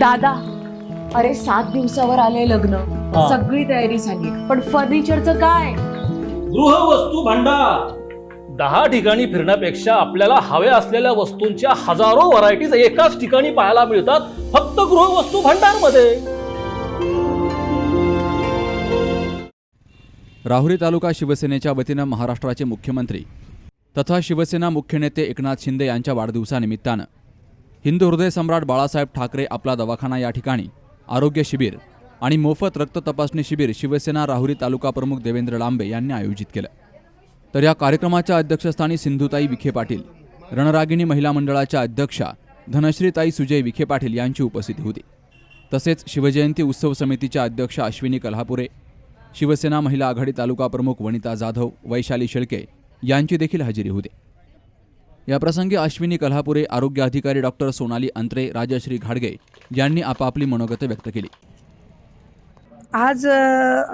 दादा अरे सात दिवसावर आले लग्न. हा. सगळी तयारी झाली. पण फर्निचरचं काय? गृहवस्तू भांडार. दहा ठिकाणी फिरण्यापेक्षा आपल्याला हव्या असलेल्या वस्तूंच्या हजारो व्हरायटीज एकाच ठिकाणी पाहायला मिळतात फक्त गृहवस्तू भांडारमध्ये राहुरी तालुका शिवसेनेच्या वतीनं महाराष्ट्राचे मुख्यमंत्री तथा शिवसेना मुख्य नेते एकनाथ शिंदे यांच्या वाढदिवसानिमित्तानं हिंदू हृदय सम्राट बाळासाहेब ठाकरे आपला दवाखाना या ठिकाणी. आरोग्य शिबिर आणि मोफत रक्त तपासणी शिबिर शिवसेना राहुरी तालुका प्रमुख देवेंद्र लांबे यांनी आयोजित केलं. तर या कार्यक्रमाच्या अध्यक्षस्थानी सिंधुताई विखे पाटील रणरागिणी महिला मंडळाच्या अध्यक्षा धनश्रीताई सुजय विखे पाटील यांची उपस्थिती होती. तसेच शिवजयंती उत्सव समितीच्या अध्यक्ष अश्विनी कल्हापुरे शिवसेना महिला आघाडी तालुका प्रमुख वनिता जाधव वैशाली शेळके यांची देखील हजेरी होती. याप्रसंगी अश्विनी कल्हापुरे आरोग्य अधिकारी डॉक्टर सोनाली अंत्रे राजश्री घाडगे यांनी आपापली मनोगत व्यक्त केली. आज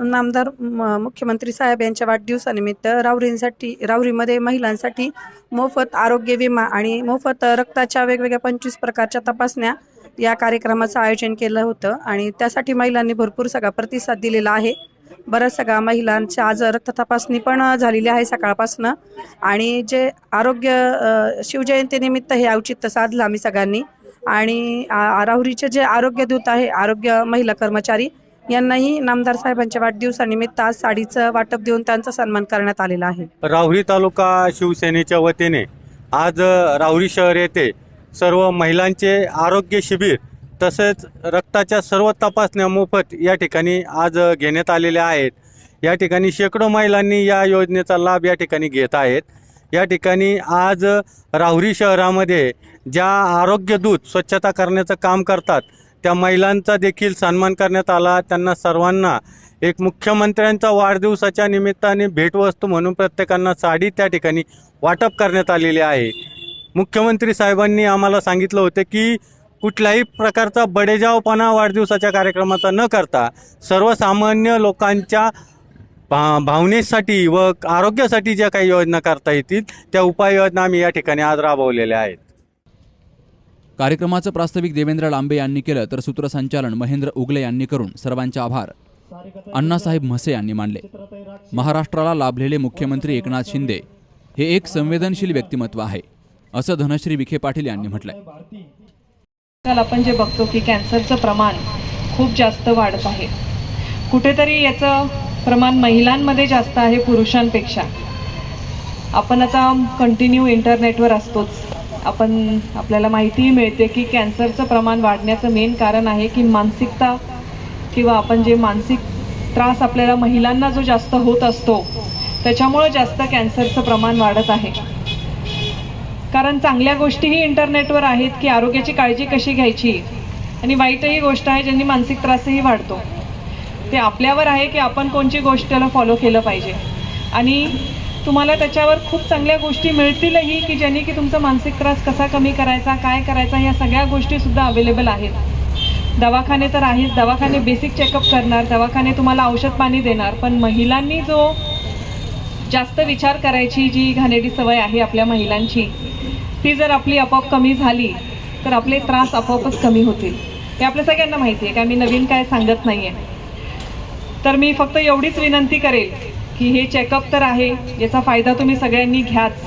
नामदार म- मुख्यमंत्री साहेब यांच्या वाढदिवसानिमित्त राहुरींसाठी रावरीमध्ये महिलांसाठी मोफत आरोग्य विमा आणि मोफत रक्ताच्या वेगवेगळ्या पंचवीस प्रकारच्या तपासण्या या कार्यक्रमाचं आयोजन केलं होतं आणि त्यासाठी महिलांनी भरपूर सगळा प्रतिसाद दिलेला आहे. बऱ्याच सगळ्या महिलांच्या आज रक्त तपासणी पण झालेली आहे सकाळपासनं. आणि जे आरोग्य शिवजयंतीनिमित्त हे औचित्य साधलं आम्ही सगळ्यांनी. आणि राहुरीचे जे आरोग्य दूत आहे आरोग्य महिला कर्मचारी यांनाही नामदार साहेबांच्या वाढदिवसानिमित्त आज साडीचं वाटप देऊन त्यांचा सन्मान करण्यात आलेला आहे. राहुरी तालुका शिवसेनेच्या वतीने आज राहुरी शहर येथे सर्व महिलांचे आरोग्य शिबिर तसेच रक्ताच्या सर्व तपासण्या मोफत या ठिकाणी आज घेण्यात आलेल्या आहेत. या ठिकाणी शेकडो महिलांनी या योजनेचा लाभ या ठिकाणी घेत आहेत. या ठिकाणी आज राहुरी शहरामध्ये ज्या आरोग्य दूत स्वच्छता करण्याचं काम करतात त्या महिलांचा देखील सन्मान करण्यात आला. त्यांना सर्वांना एक मुख्यमंत्र्यांचा वाढदिवसाच्या निमित्ताने भेटवस्तू म्हणून प्रत्येकांना साडी त्या ठिकाणी वाटप करण्यात आलेली आहे. मुख्यमंत्री साहेबांनी आम्हाला सांगितलं होतं की कुठल्याही प्रकारचा बडेजावपणा वाढदिवसाच्या कार्यक्रमाचा न करता सर्वसामान्य लोकांच्या भा भावनेसाठी व आरोग्यासाठी ज्या काही योजना करता येतील त्या उपाययोजना आम्ही या ठिकाणी आज राबवलेल्या आहेत. कार्यक्रमाचं प्रास्ताविक देवेंद्र लांबे यांनी केलं तर सूत्रसंचालन महेंद्र उगले यांनी करून सर्वांचे आभार. अण्णासाहेब म्हसे यांनी मानले. महाराष्ट्राला लाभलेले मुख्यमंत्री एकनाथ शिंदे हे एक संवेदनशील व्यक्तिमत्व आहे असं धनश्री विखे पाटील यांनी म्हटलंय. आजकाल आपण जे बघतो की कॅन्सरचं प्रमाण खूप जास्त वाढत आहे. कुठेतरी याचं प्रमाण महिलांमध्ये जास्त आहे पुरुषांपेक्षा. आपण आता कंटिन्यू इंटरनेटवर असतोच. आपण आपल्याला माहितीही मिळते की कॅन्सरचं प्रमाण वाढण्याचं मेन कारण आहे की मानसिकता किंवा आपण जे मानसिक त्रास आपल्याला महिलांना जो जास्त होत असतो त्याच्यामुळं जास्त कॅन्सरचं प्रमाण वाढत आहे. कारण चांगल्या गोष्टीही इंटरनेटवर आहेत की आरोग्याची काळजी कशी घ्यायची. आणि वाईटही गोष्ट आहे ज्यांनी मानसिक त्रासही वाढतो. ते आपल्यावर आहे की आपण कोणची गोष्टीला फॉलो केलं पाहिजे. आणि तुम्हाला त्याच्यावर खूप चांगल्या गोष्टी मिळतीलही की ज्यांनी की तुमचा मानसिक त्रास कसा कमी करायचा काय करायचा या सगळ्या गोष्टीसुद्धा अवेलेबल आहेत. दवाखाने तर आहेच दवाखाने बेसिक चेकअप करणार दवाखाने तुम्हाला औषध पाणी देणार पण महिलांनी जो जास्त विचार करायची जी घाणेरडी सवय आहे आपल्या महिलांची ती जर आपली आपोआप कमी झाली तर आपले त्रास आपोआपच कमी होतील. हे आपल्या सगळ्यांना माहिती आहे का मी नवीन काय सांगत नाही आहे तर मी फक्त एवढीच विनंती करेल की हे चेकअप तर आहे याचा फायदा तुम्ही सगळ्यांनी घ्याच.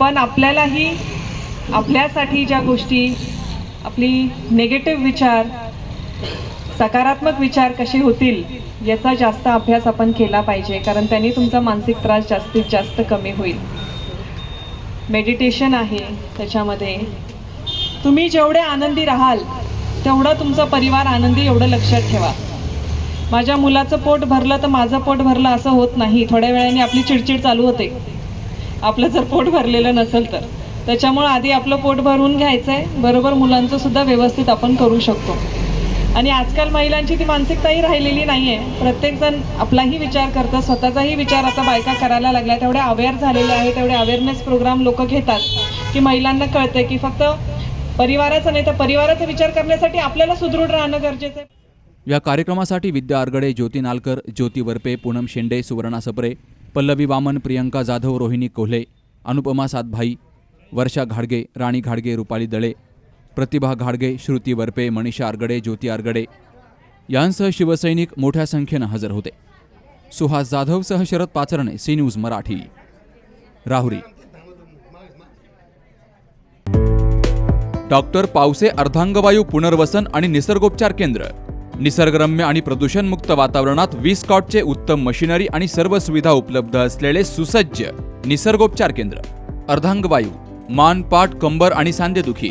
पण आपल्यालाही आपल्यासाठी ज्या गोष्टी आपली नेगेटिव्ह विचार सकारात्मक विचार कसे होतील याचा जास्त अभ्यास आपण केला पाहिजे कारण त्यांनी तुमचा मानसिक त्रास जास्तीत जास्त कमी होईल. मेडिटेशन आहे त्याच्यामध्ये. तुम्ही जेवढे आनंदी राहाल तेवढा तुमचा परिवार आनंदी एवढं लक्षात ठेवा. माझ्या मुलाचं पोट भरलं तर माझं पोट भरलं असं होत नाही. थोड्या वेळाने आपली चिडचिड चालू होते. आपलं जर पोट भरलेलं नसेल तर. त्याच्यामुळं आधी आपलं पोट भरून घ्यायचं आहे बरोबर मुलांचं सुद्धा व्यवस्थित आपण करू शकतो. आणि आजकाल महिलांची ती मानसिकताही राहिलेली नाही आहे प्रत्येकजण आपलाही विचार करतं स्वतःचाही विचार आता बायका करायला लागल्या. तेवढ्या अवेअर झालेल्या आहे तेवढे अवेअरनेस प्रोग्राम लोक घेतात की महिलांना कळतं की फक्त परिवाराचा नाही तर परिवाराचा विचार करण्यासाठी आपल्याला सुदृढ राहणं गरजेचं आहे. या कार्यक्रमासाठी विद्या आरगडे ज्योती नालकर ज्योती वरपे पूनम शेंडे सुवर्णा सप्रे पल्लवी वामन प्रियंका जाधव रोहिणी कोल्हे अनुपमा सातभाई वर्षा घाडगे राणी घाडगे रुपाली दळे प्रतिभा घाडगे श्रुती वरपे मनीषा आरगडे ज्योती आरगडे यांसह शिवसैनिक मोठ्या संख्येनं हजर होते. Suhas जाधवसह Sharad Pacharne C news Marathi. Rahuri. Doctor Pawase अर्धांगवायू पुनर्वसन आणि निसर्गोपचार केंद्र. निसर्गरम्य आणि प्रदूषणमुक्त वातावरणात वीस कॉटचे उत्तम मशिनरी आणि सर्व सुविधा उपलब्ध असलेले सुसज्ज निसर्गोपचार केंद्र. अर्धांगवायू मान पाठ कंबर आणि सांधेदुखी.